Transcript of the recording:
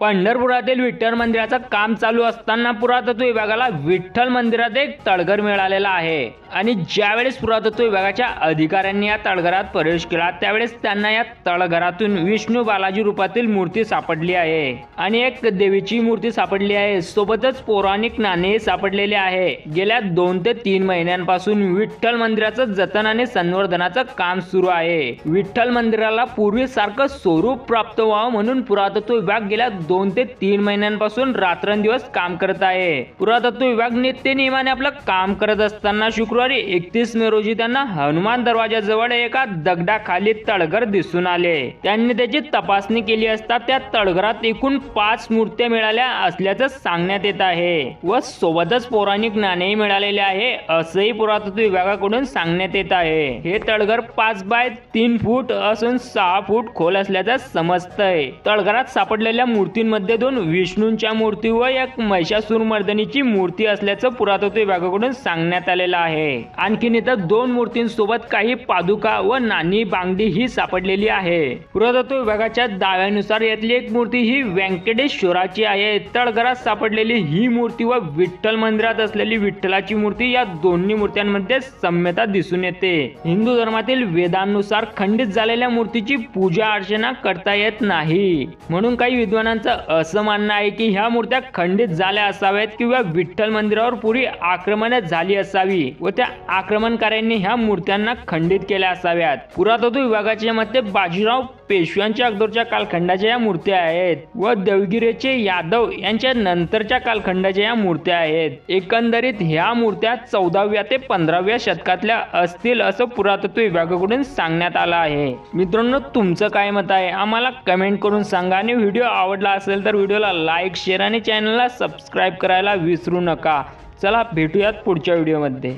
पंढरपुरातील विठ्ठल मंदिराचं काम चालू असताना पुरातत्व विभागाला विठ्ठल मंदिरात एक तळघर मिळालेला आहे. आणि ज्यावेळेस पुरातत्व विभागाच्या अधिकाऱ्यांनी या तळघरात प्रवेश केला त्यावेळेस त्यांना या तळघरातून विष्णू बालाजी रूपातील मूर्ती सापडली आहे. आणि एक देवीची मूर्ती सापडली आहे. सोबतच पौराणिक नाणे सापडलेले आहे. गेल्या दोन ते तीन महिन्यांपासून विठ्ठल मंदिराचं जतन आणि संवर्धनाचं काम सुरू आहे. विठ्ठल मंदिराला पूर्वीसारखं स्वरूप प्राप्त व्हावं म्हणून पुरातत्व विभाग गेल्या दोन ते तीन महिन्यांपासून रात्रंदिवस काम करत आहे. पुरातत्व विभाग नित्य नियमाने आपलं काम करत असताना शुक्रवारी एकतीस मे रोजी त्यांना हनुमान दरवाजाजवळ एका दगडाखाली तळघर दिसून आले. त्यांनी त्याची तपासणी केली असता त्या तळघरात एकूण पाच मूर्त्या मिळाल्या असल्याचं सांगण्यात येत आहे व सोबतच पौराणिक ज्ञानही मिळालेले आहे असंही पुरातत्व विभागाकडून सांगण्यात येत आहे. हे तळघर पाच बाय तीन फूट असून सहा फूट खोल असल्याचं समजतंय. तळघरात सापडलेल्या मूर्ती मूर्तींमध्ये दोन विष्णूंच्या मूर्ती व एक महिषासूर मर्दनीची मूर्ती असल्याचं पुरातत्व विभागाकडून सांगण्यात आलेलं आहे. आणखीन इथं दोन मूर्तींसोबत काही पादुका व नाणी बांगडी ही सापडलेली आहे. पुरातत्व विभागाच्या दाव्यानुसार यातली एक मूर्ती ही व्यंकटेश्वराची आहे. तळघरात सापडलेली ही मूर्ती व विठ्ठल मंदिरात असलेली विठ्ठलाची मूर्ती या दोन्ही मूर्त्यांमध्ये सम्यता दिसून येते. हिंदू धर्मातील वेदांनुसार खंडित झालेल्या मूर्तीची पूजा अर्चना करता येत नाही. म्हणून काही विद्वानांचा असं म्हणणं आहे की ह्या मूर्त्या खंडित झाल्या असाव्यात किंवा विठ्ठल मंदिरावर पुरी आक्रमण झाली असावी व त्या आक्रमणकाऱ्यांनी ह्या मूर्त्यांना खंडित केल्या असाव्यात. पुरातत्व विभागाच्या मते बाजीराव पेशव्यांच्या अगोदरच्या कालखंडाच्या या मूर्त्या आहेत व देवगिरीचे यादव यांच्या नंतरच्या कालखंडाच्या या मूर्त्या आहेत. एकंदरीत ह्या मूर्त्या चौदाव्या ते पंधराव्या शतकातल्या असतील असं पुरातत्व विभागाकडून सांगण्यात आलं आहे. मित्रांनो तुमचं काय मत आहे? आम्हाला कमेंट करून सांगा आणि व्हिडिओ आवडला असेल तर व्हिडिओला लाईक शेअर आणि चॅनलला सबस्क्राईब करायला विसरू नका. चला भेटूयात पुढच्या व्हिडिओमध्ये.